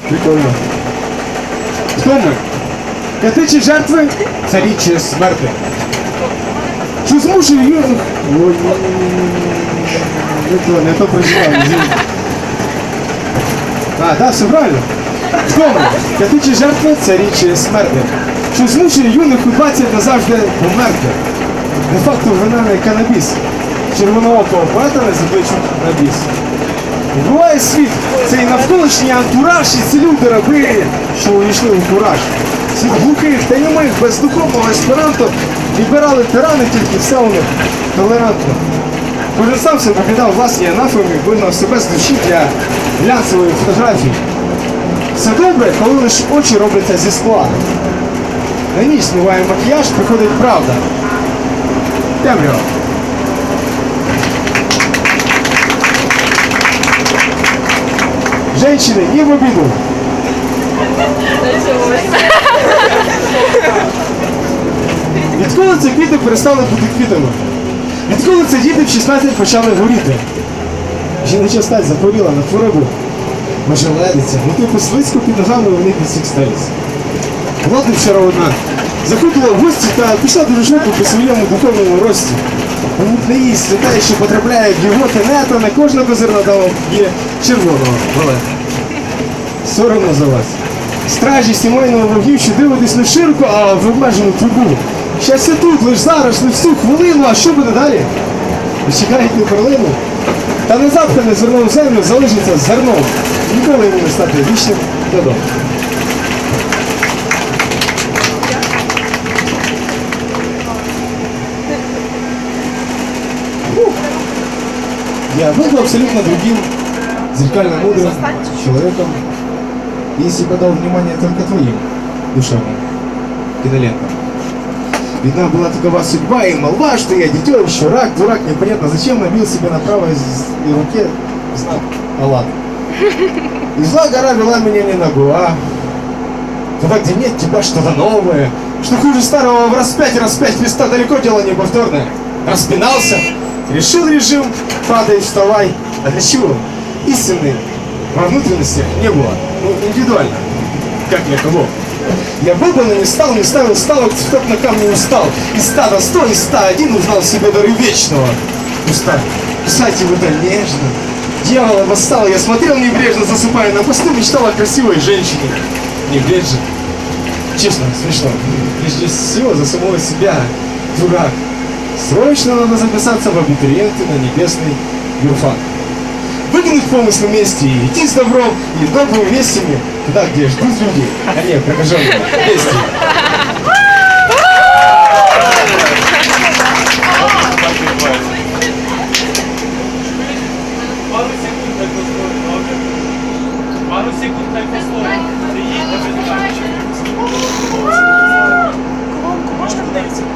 Прикольно. Хто ми? Кати чи жертви? Чи смерти? Що змушує юних? Ой, не то, не то извините. А, так, все правильно. Хто ми? Кати чи жертви? Чи смерти? Що змушує юних у 20 назавжди померти? De facto вина не канабіс. Червоноокого поета не закличуть на біс. Буває світ, цей навколишній антураж і ці люди раби, що увійшли у кураж. Світ глухих та німих, бездуховного есперанто відбирали тирани, тільки все у них толерантно. Кожен сам себе покидав власні анафеми, винав себе з душі для глянцевої фотографії. Все добре, коли лише очі робляться зі скла. На ніч смиває макіяж, приходить правда. Темрява. Женщины, не в обиду. Відколи ці квіти перестали бути квітами? Відколи ці діти в 16 почали горіти? Жіноча стать захворіла на хворобу. Може ледиться, ну типу слизько під ногами вони під всіх стелись. Влада вчора одна заходила в гості та пішла дуже швидко по своєму духовному рості. Мабуть, не їсть святає, що потрапляє в його тенета, не кожна козирна дама є червоного балета. Соромно за вас. Стражі сімейного вогів, що дивитесь не широко, а в обмежену трубу. Щастя тут, лиш зараз, не всю хвилину, а що буде далі? Ви чекаєте перлину? Та не запхане зерно в землю залишиться зерном. Ніколи йому не стати вічним додому. Фух. Я был бы абсолютно другим, зеркально мудрым человеком, Если бы дал внимание только твоим душевным кинолентам. Видна была такова судьба и молва, что я дитё, еще рак, дурак, непонятно зачем набил себе на правой руке знак Аллах. И зла гора вела меня не на а Туда, где нет тебя что-то новое, что хуже старого в раз пять, раз пять места далеко дело неповторное. Распинался, решил режим, падай, вставай. А для чего? Истины во внутренностях не было. Ну, индивидуально. Как для кого? Я был бы, но не стал, не ставил ставок, цветок на камне устал. Из стада сто, из ста один узнал себе дары вечного. Устал. Писать его нежно. Дьявола восстал, я смотрел небрежно, засыпая на посту, мечтал о красивой женщине. Не вред же. Честно, смешно. Прежде всего за самого себя. Дурак. Срочно надо записаться в абитуриенты на небесный юрфак. Вытянуть помощь вместе и идти с добром, и добрыми вестями туда, где ждут люди, а не прокаженные вести.